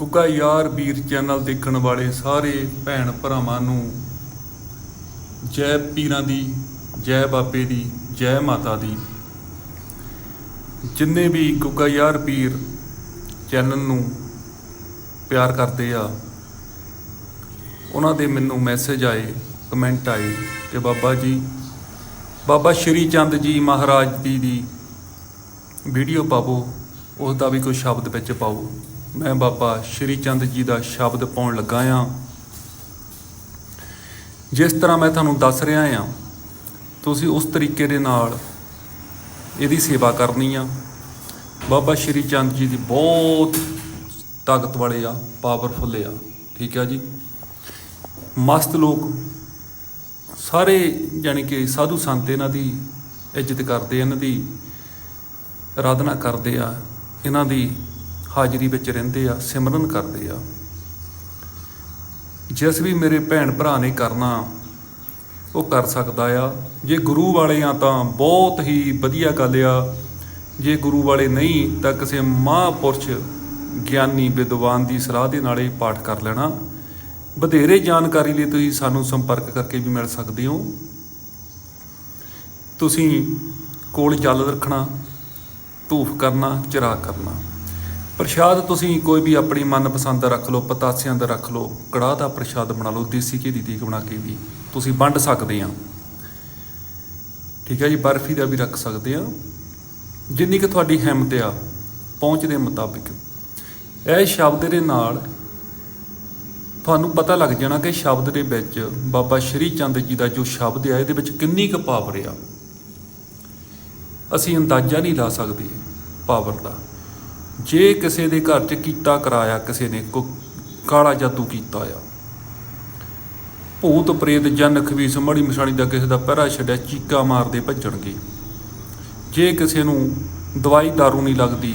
ਗੁੱਗਾ ਯਾਰ ਵੀਰ ਚੈਨਲ ਦੇਖਣ ਵਾਲੇ ਸਾਰੇ ਭੈਣ ਭਰਾਵਾਂ ਨੂੰ ਜੈ ਪੀਰਾਂ ਦੀ, ਜੈ ਬਾਬੇ ਦੀ, ਜੈ ਮਾਤਾ ਦੀ। ਜਿੰਨੇ ਵੀ ਗੁੱਗਾ ਯਾਰ ਪੀਰ ਚੈਨਲ ਨੂੰ ਪਿਆਰ ਕਰਦੇ ਆ, ਉਹਨਾਂ ਦੇ ਮੈਨੂੰ ਮੈਸੇਜ ਆਏ, ਕਮੈਂਟ ਆਏ ਕਿ ਬਾਬਾ ਜੀ, ਬਾਬਾ ਸ਼੍ਰੀ ਚੰਦ ਜੀ ਮਹਾਰਾਜ ਦੀ ਦੀ ਵੀਡੀਓ ਪਾਵੋ ਉਸ ਦਾ ਵੀ ਕੋਈ ਸ਼ਬਦ ਵਿੱਚ ਪਾਓ। ਮੈਂ ਬਾਬਾ ਸ਼੍ਰੀ ਚੰਦ ਜੀ ਦਾ ਸ਼ਬਦ ਪਾਉਣ ਲੱਗਾ ਆ। ਜਿਸ ਤਰ੍ਹਾਂ ਮੈਂ ਤੁਹਾਨੂੰ ਦੱਸ ਰਿਹਾ ਆ, ਤੁਸੀਂ ਉਸ ਤਰੀਕੇ ਦੇ ਨਾਲ ਇਹਦੀ ਸੇਵਾ ਕਰਨੀ ਆ। ਬਾਬਾ ਸ਼੍ਰੀ ਚੰਦ ਜੀ ਦੀ ਬਹੁਤ ਤਾਕਤ ਵਾਲੇ ਆ ਪਾਵਰਫੁੱਲ ਆ, ਠੀਕ ਆ ਜੀ। ਮਸਤ ਲੋਕ, ਸਾਰੇ ਜਾਣੀ ਕਿ ਸਾਧੂ ਸੰਤ ਇਹਨਾਂ ਦੀ ਇੱਜ਼ਤ ਕਰਦੇ ਇਹਨਾਂ ਦੀ ਆਰਾਧਨਾ ਕਰਦੇ ਆ, ਇਹਨਾਂ ਦੀ ਹਾਜ਼ਰੀ ਵਿੱਚ ਰਹਿੰਦੇ ਆ, ਸਿਮਰਨ ਕਰਦੇ ਆ। ਜਿਸ ਵੀ ਮੇਰੇ ਭੈਣ ਭਰਾ ਨੇ ਕਰਨਾ, ਉਹ ਕਰ ਸਕਦਾ ਆ। ਜੇ ਗੁਰੂ ਵਾਲੇ ਆ ਤਾਂ ਬਹੁਤ ਹੀ ਵਧੀਆ ਗੱਲ ਆ। ਜੇ ਗੁਰੂ ਵਾਲੇ ਨਹੀਂ ਤਾਂ ਕਿਸੇ ਮਹਾਂਪੁਰਸ਼ ਗਿਆਨੀ, ਵਿਦਵਾਨ ਦੀ ਸਲਾਹ ਦੇ ਨਾਲ ਇਹ ਪਾਠ ਕਰ ਲੈਣਾ। ਵਧੇਰੇ ਜਾਣਕਾਰੀ ਲਈ ਤੁਸੀਂ ਸਾਨੂੰ ਸੰਪਰਕ ਕਰਕੇ ਵੀ ਮਿਲ ਸਕਦੇ ਹੋ। ਤੁਸੀਂ ਕੋਲ ਜਲ ਰੱਖਣਾ, ਧੂਫ ਕਰਨਾ ਚਿਰਾ ਕਰਨਾ। ਪ੍ਰਸ਼ਾਦ ਤੁਸੀਂ ਕੋਈ ਵੀ ਆਪਣੀ ਮਨਪਸੰਦ ਦਾ ਰੱਖ ਲਓ, ਪਤਾਸਿਆਂ ਦਾ ਰੱਖ ਲਓ, ਕੜਾਹ ਦਾ ਪ੍ਰਸ਼ਾਦ ਬਣਾ ਲਓ, ਦੇਸੀ ਘੀ ਦੀ ਦੇਗ ਬਣਾ ਕੇ ਵੀ ਤੁਸੀਂ ਵੰਡ ਸਕਦੇ ਆ ਠੀਕ ਹੈ ਜੀ, ਬਰਫੀ ਦਾ ਵੀ ਰੱਖ ਸਕਦੇ ਆ ਜਿੰਨੀ ਕਿ ਤੁਹਾਡੀ ਹਿੰਮਤ ਆ, ਪਹੁੰਚ ਦੇ ਮੁਤਾਬਿਕ। ਇਹ ਸ਼ਬਦ ਦੇ ਨਾਲ ਤੁਹਾਨੂੰ ਪਤਾ ਲੱਗ ਜਾਣਾ ਕਿ ਸ਼ਬਦ ਦੇ ਵਿੱਚ ਬਾਬਾ ਸ਼੍ਰੀ ਚੰਦ ਜੀ ਦਾ ਜੋ ਸ਼ਬਦ ਆ, ਇਹਦੇ ਵਿੱਚ ਕਿੰਨੀ ਕੁ ਪਾਵਰ ਆ। ਅਸੀਂ ਅੰਦਾਜ਼ਾ ਨਹੀਂ ਲਾ ਸਕਦੇ ਪਾਵਰ ਦਾ। ਜੇ ਕਿਸੇ ਦੇ ਘਰ 'ਚ ਕੀਤਾ ਕਰਾਇਆ, ਕਿਸੇ ਨੇ ਕੋ ਕਾਲਾ ਜਾਦੂ ਕੀਤਾ ਆ। ਭੂਤ ਪ੍ਰੇਤ ਜਨ ਖਵੀਸ ਮੜੀ ਮਸਾਣੀ ਦਾ ਕਿਸੇ ਦਾ ਪਹਿਰਾ ਛੱਡਿਆ, ਚੀਕਾ ਮਾਰਦੇ ਭੱਜਣਗੇ। ਜੇ ਕਿਸੇ ਨੂੰ ਦਵਾਈ दारू ਨਹੀਂ ਲੱਗਦੀ,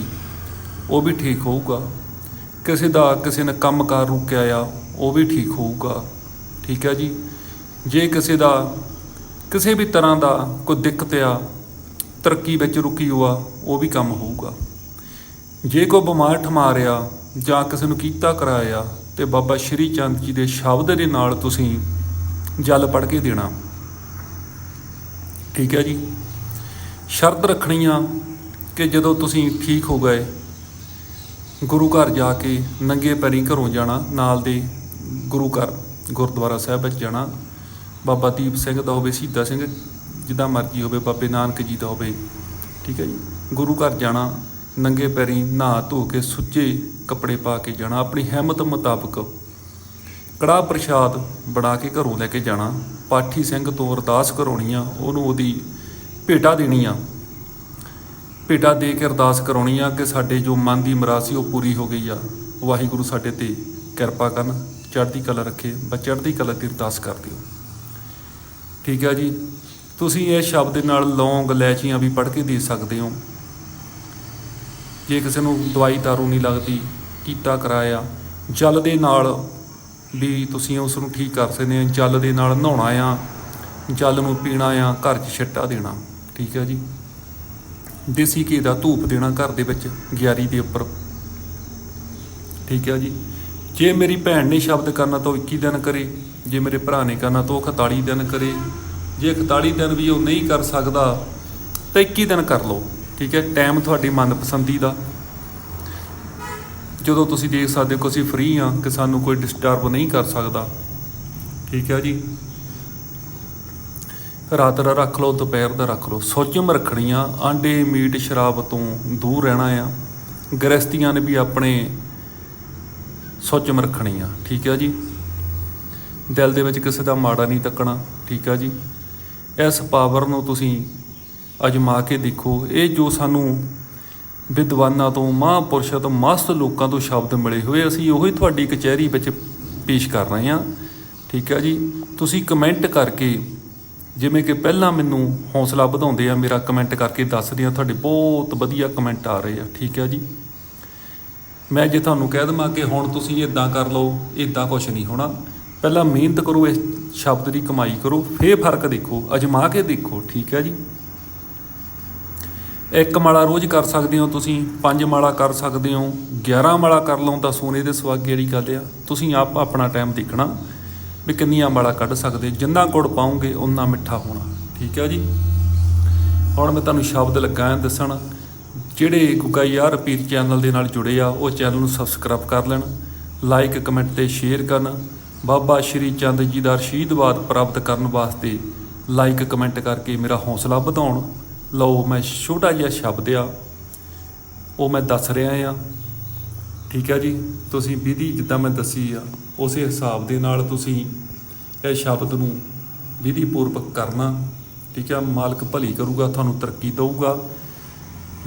ਉਹ ਵੀ ਠੀਕ ਹੋਊਗਾ। ਕਿਸੇ ਦਾ, ਕਿਸੇ ਨੇ ਕੰਮਕਾਰ ਰੁਕਿਆ ਆ, ਉਹ ਵੀ ਠੀਕ ਹੋਊਗਾ। ਠੀਕ ਹੈ ਜੀ? ਜੇ ਕਿਸੇ ਦਾ ਕਿਸੇ ਵੀ ਤਰ੍ਹਾਂ ਦਾ ਕੋਈ ਦਿੱਕਤ ਆ, ਤਰੱਕੀ ਵਿੱਚ ਰੁਕੀ ਹੋਆ, ਉਹ ਵੀ ਕੰਮ ਹੋਊਗਾ। ਜੇ ਕੋਈ ਬਿਮਾਰ ਠਮਾਰਿਆ ਜਾਂ ਕਿਸੇ ਨੂੰ ਕੀਤਾ ਕਰਾਇਆ ਤੇ ਬਾਬਾ ਸ਼੍ਰੀ ਚੰਦ ਜੀ ਦੇ ਸ਼ਬਦ ਦੇ ਨਾਲ ਤੁਸੀਂ ਜਲ ਪੜ ਕੇ ਦੇਣਾ। ਠੀਕ ਹੈ ਜੀ। ਸ਼ਰਤ ਰੱਖਣੀ ਆ ਕਿ ਜਦੋਂ ਤੁਸੀਂ ਠੀਕ ਹੋ ਗਏ, ਗੁਰੂ ਘਰ ਜਾ ਕੇ ਨੰਗੇ ਪੈਰੀਂ ਘਰੋਂ ਜਾਣਾ, ਨਾਲ ਦੇ ਗੁਰੂ ਘਰ, ਗੁਰਦੁਆਰਾ ਸਾਹਿਬ ਵਿੱਚ ਜਾਣਾ। ਬਾਬਾ ਦੀਪ ਸਿੰਘ ਦਾ ਹੋਵੇ, ਸ਼ਹੀਦਾ ਸਿੰਘ ਜਿੱਦਾਂ ਮਰਜ਼ੀ ਹੋਵੇ, ਬਾਬੇ ਨਾਨਕ ਜੀ ਦਾ ਹੋਵੇ। ਠੀਕ ਹੈ ਜੀ। ਗੁਰੂ ਘਰ ਜਾਣਾ ਨੰਗੇ ਪੈਰੀ ਨਹਾ ਧੋ ਕੇ ਸੁੱਚੇ ਕੱਪੜੇ ਪਾ ਕੇ ਜਾਣਾ, ਆਪਣੀ ਹਿੰਮਤ ਮੁਤਾਬਕ। ਕੜਾਹ ਪ੍ਰਸ਼ਾਦ ਬਣਾ ਕੇ ਘਰੋਂ ਲੈ ਕੇ ਜਾਣਾ, ਪਾਠੀ ਸਿੰਘ ਤੋਂ ਅਰਦਾਸ ਕਰਾਉਣੀ ਆ ਉਹਨੂੰ ਉਹਦੀ ਭੇਟਾ ਦੇਣੀ ਆ ਭੇਟਾ ਦੇ ਕੇ ਅਰਦਾਸ ਕਰਾਉਣੀ ਆ ਕਿ ਸਾਡੇ ਜੋ ਮਨ ਦੀ ਮੁਰਾਦ ਸੀ ਉਹ ਪੂਰੀ ਹੋ ਗਈ ਆ। ਵਾਹਿਗੁਰੂ ਸਾਡੇ ਤੇ ਕਿਰਪਾ ਕਰਨ, ਚੜ੍ਹਦੀ ਕਲਾ ਰੱਖੇ, ਬਸ ਚੜ੍ਹਦੀ ਕਲਾ ਦੀ ਅਰਦਾਸ ਕਰ ਦਿਓ। ਠੀਕ ਆ ਜੀ? ਤੁਸੀਂ ਇਹ ਸ਼ਬਦ ਦੇ ਨਾਲ ਲੌਂਗ, ਲੈਚੀਆਂ ਵੀ ਪੜ੍ਹ ਕੇ ਦੇ ਸਕਦੇ ਹੋ। ਜੇ ਕਿਸੇ ਨੂੰ ਦਵਾਈ ਦਾਰੂ ਨਹੀਂ ਲੱਗਦੀ, ਕੀਤਾ ਕਰਾਇਆ। ਜਲ ਦੇ ਨਾਲ ਵੀ ਤੁਸੀਂ ਉਸ ਨੂੰ ਠੀਕ ਕਰ ਸਕਦੇ ਹੋ। ਜਲ ਦੇ ਨਾਲ ਨਹਾਉਣਾ ਆ, ਜਲ ਨੂੰ ਪੀਣਾ ਆ, ਘਰ 'ਚ ਛਿੱਟਾ ਦੇਣਾ, ਠੀਕ ਹੈ ਜੀ। ਦੇਸੀ ਘੀ ਦਾ ਧੂਪ ਦੇਣਾ ਘਰ ਦੇ ਵਿੱਚ, ਗਿਆਰੀ ਦੇ ਉੱਪਰ। ਠੀਕ ਹੈ ਜੀ। ਜੇ ਮੇਰੀ ਭੈਣ ਨੇ ਸ਼ਬਦ ਕਰਨਾ ਤਾਂ ਉਹ 21 ਦਿਨ ਕਰੇ। ਜੇ ਮੇਰੇ ਭਰਾ ਨੇ ਕਰਨਾ ਤਾਂ ਉਹ 41 ਦਿਨ ਕਰੇ। ਜੇ 41 ਦਿਨ ਵੀ ਉਹ ਨਹੀਂ ਕਰ ਸਕਦਾ, ਤਾਂ 21 ਦਿਨ ਕਰ ਲਓ। ਠੀਕ ਹੈ ਟਾਈਮ ਤੁਹਾਡੀ ਮਨਪਸੰਦੀ ਦਾ। ਜਦੋਂ ਤੁਸੀਂ ਦੇਖ ਸਕਦੇ ਹੋ ਕਿ ਅਸੀਂ ਫ੍ਰੀ ਆ ਕਿ ਸਾਨੂੰ ਕੋਈ ਡਿਸਟਰਬ ਨਹੀਂ ਕਰ ਸਕਦਾ। ਠੀਕ ਹੈ ਜੀ। ਰਾਤ ਦਾ ਰੱਖ ਲਓ, ਦੁਪਹਿਰ ਦਾ ਰੱਖ ਲਓ। ਸੋਚਮ ਰੱਖਣੀਆਂ, ਆਂਡੇ, ਮੀਟ, ਸ਼ਰਾਬ ਤੋਂ ਦੂਰ ਰਹਿਣਾ ਆ। ਗ੍ਰਸਤੀਆਂ ਨੇ ਵੀ ਆਪਣੇ ਸੁਚਮ ਰੱਖਣੀਆਂ। ਠੀਕ ਹੈ ਜੀ। ਦਿਲ ਦੇ ਵਿੱਚ ਕਿਸੇ ਦਾ ਮਾੜਾ ਨਹੀਂ ਤੱਕਣਾ। ਠੀਕ ਹੈ ਜੀ। ਇਸ ਪਾਵਰ ਨੂੰ ਤੁਸੀਂ ਅਜਮਾ ਕੇ ਦੇਖੋ। ਇਹ ਜੋ ਸਾਨੂੰ ਵਿਦਵਾਨਾਂ ਤੋਂ, ਮਹਾਂਪੁਰਸ਼ਾਂ ਤੋਂ, ਮਸਤ ਲੋਕਾਂ ਤੋਂ ਸ਼ਬਦ ਮਿਲੇ ਹੋਏ, ਅਸੀਂ ਉਹੀ ਤੁਹਾਡੀ ਕਚਹਿਰੀ ਵਿੱਚ ਪੇਸ਼ ਕਰ ਰਹੇ ਹਾਂ। ਠੀਕ ਹੈ ਜੀ? ਤੁਸੀਂ ਕਮੈਂਟ ਕਰਕੇ, ਜਿਵੇਂ ਕਿ ਪਹਿਲਾਂ ਮੈਨੂੰ ਹੌਸਲਾ ਵਧਾਉਂਦੇ ਆ, ਮੇਰਾ ਕਮੈਂਟ ਕਰਕੇ ਦੱਸਦੇ ਆ, ਤੁਹਾਡੇ ਬਹੁਤ ਵਧੀਆ ਕਮੈਂਟ ਆ ਰਹੇ ਆ। ਠੀਕ ਹੈ ਜੀ? ਮੈਂ ਜੇ ਤੁਹਾਨੂੰ ਕਹਿ ਦਵਾਂ ਕਿ ਹੁਣ ਤੁਸੀਂ ਇਦਾਂ ਕਰ ਲਓ ਇਦਾਂ ਕੁਝ ਨਹੀਂ ਹੋਣਾ। ਪਹਿਲਾਂ ਮਿਹਨਤ ਕਰੋ, ਇਸ ਸ਼ਬਦ ਦੀ ਕਮਾਈ ਕਰੋ, ਫੇਰ ਫ਼ਰਕ ਦੇਖੋ, ਅਜਮਾ ਕੇ ਦੇਖੋ। ਠੀਕ ਹੈ ਜੀ? ਇੱਕ ਮਾਲਾ ਰੋਜ਼ ਕਰ ਸਕਦੇ ਹੋ ਤੁਸੀਂ, ਪੰਜ ਮਾਲਾ ਕਰ ਸਕਦੇ ਹੋ 11 ਮਾਲਾ ਕਰ ਲਓ ਤਾਂ ਸੋਨੇ ਦੇ ਸੁਹਾਗੇ ਵਾਲੀ ਗੱਲ ਆ। ਤੁਸੀਂ ਆਪ ਆਪਣਾ ਟਾਈਮ ਦੇਖਣਾ ਵੀ ਕਿੰਨੀਆਂ ਮਾਲਾ ਕੱਢ ਸਕਦੇ, ਜਿੰਨਾ ਗੁੜ ਪਾਉਂਗੇ ਉਨਾ ਮਿੱਠਾ ਹੋਣਾ। ਠੀਕ ਹੈ ਜੀ? ਹੁਣ ਮੈਂ ਤੁਹਾਨੂੰ ਸ਼ਬਦ ਲੱਗਾ ਦੱਸਣ, ਜਿਹੜੇ ਗੁੱਗਾ ਯਾਰ ਪੀਰ ਚੈਨਲ ਦੇ ਨਾਲ ਜੁੜੇ ਆ, ਉਹ ਚੈਨਲ ਨੂੰ ਸਬਸਕ੍ਰਾਈਬ ਕਰ ਲੈਣ ਲਾਈਕ ਕਮੈਂਟ ਤੇ ਸ਼ੇਅਰ ਕਰਨ, ਬਾਬਾ ਸ਼੍ਰੀ ਚੰਦ ਜੀ ਦਾ ਆਸ਼ੀਰਵਾਦ ਪ੍ਰਾਪਤ ਕਰਨ ਵਾਸਤੇ ਲਾਈਕ ਕਮੈਂਟ ਕਰਕੇ ਮੇਰਾ ਹੌਸਲਾ ਵਧਾਉਣ ਲਓ ਮੈਂ ਛੋਟਾ ਜਿਹਾ ਸ਼ਬਦ ਆ, ਉਹ ਮੈਂ ਦੱਸ ਰਿਹਾ ਆ। ਠੀਕ ਹੈ ਜੀ? ਤੁਸੀਂ ਵਿਧੀ ਜਿੱਦਾਂ ਮੈਂ ਦੱਸੀ ਆ, ਉਸੇ ਹਿਸਾਬ ਦੇ ਨਾਲ ਤੁਸੀਂ ਇਹ ਸ਼ਬਦ ਨੂੰ ਵਿਧੀ ਪੂਰਵਕ ਕਰਨਾ। ਠੀਕ ਆ? ਮਾਲਕ ਭਲੀ ਕਰੂਗਾ, ਤੁਹਾਨੂੰ ਤਰੱਕੀ ਦੇਊਗਾ।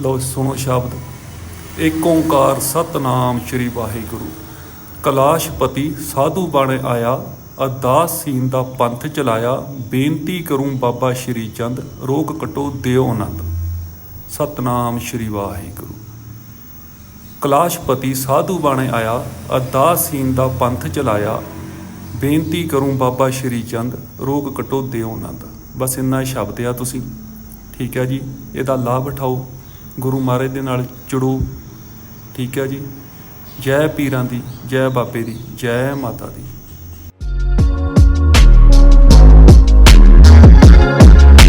ਲਓ, ਸੁਣੋ ਸ਼ਬਦ। ਏਕ ਓੰਕਾਰ ਸਤਨਾਮ ਸ੍ਰੀ ਵਾਹਿਗੁਰੂ। ਕਲਾਸ਼ਪਤੀ ਸਾਧੂ ਬਣ ਆਇਆ ਅਦਾਸਸੀਨ ਦਾ ਪੰਥ ਚਲਾਇਆ, ਬੇਨਤੀ ਕਰੂੰ ਬਾਬਾ ਸ਼੍ਰੀ ਚੰਦ ਰੋਗ ਕਟੋ ਦਿਓ ਆਨੰਦ ਸਤਨਾਮ ਸ੍ਰੀ ਵਾਹਿਗੁਰੂ। ਕਲਾਸ਼ਪਤੀ ਸਾਧੂ ਬਣ ਆਇਆ ਅਰਦਾਸੀਨ ਦਾ ਪੰਥ ਚਲਾਇਆ, ਬੇਨਤੀ ਕਰੂੰ ਬਾਬਾ ਸ਼੍ਰੀ ਚੰਦ ਰੋਗ ਕਟੋ ਦਿਓ ਆਨੰਦ ਬਸ ਇੰਨਾ ਸ਼ਬਦ ਆ ਤੁਸੀਂ। ਠੀਕ ਹੈ ਜੀ, ਇਹਦਾ ਲਾਭ ਉਠਾਓ। ਗੁਰੂ ਮਹਾਰਾਜ ਦੇ ਨਾਲ ਜੁੜੋ। ਠੀਕ ਹੈ ਜੀ। ਜੈ ਪੀਰਾਂ ਦੀ, ਜੈ ਬਾਬੇ ਦੀ, ਜੈ ਮਾਤਾ ਦੀ। Thank you.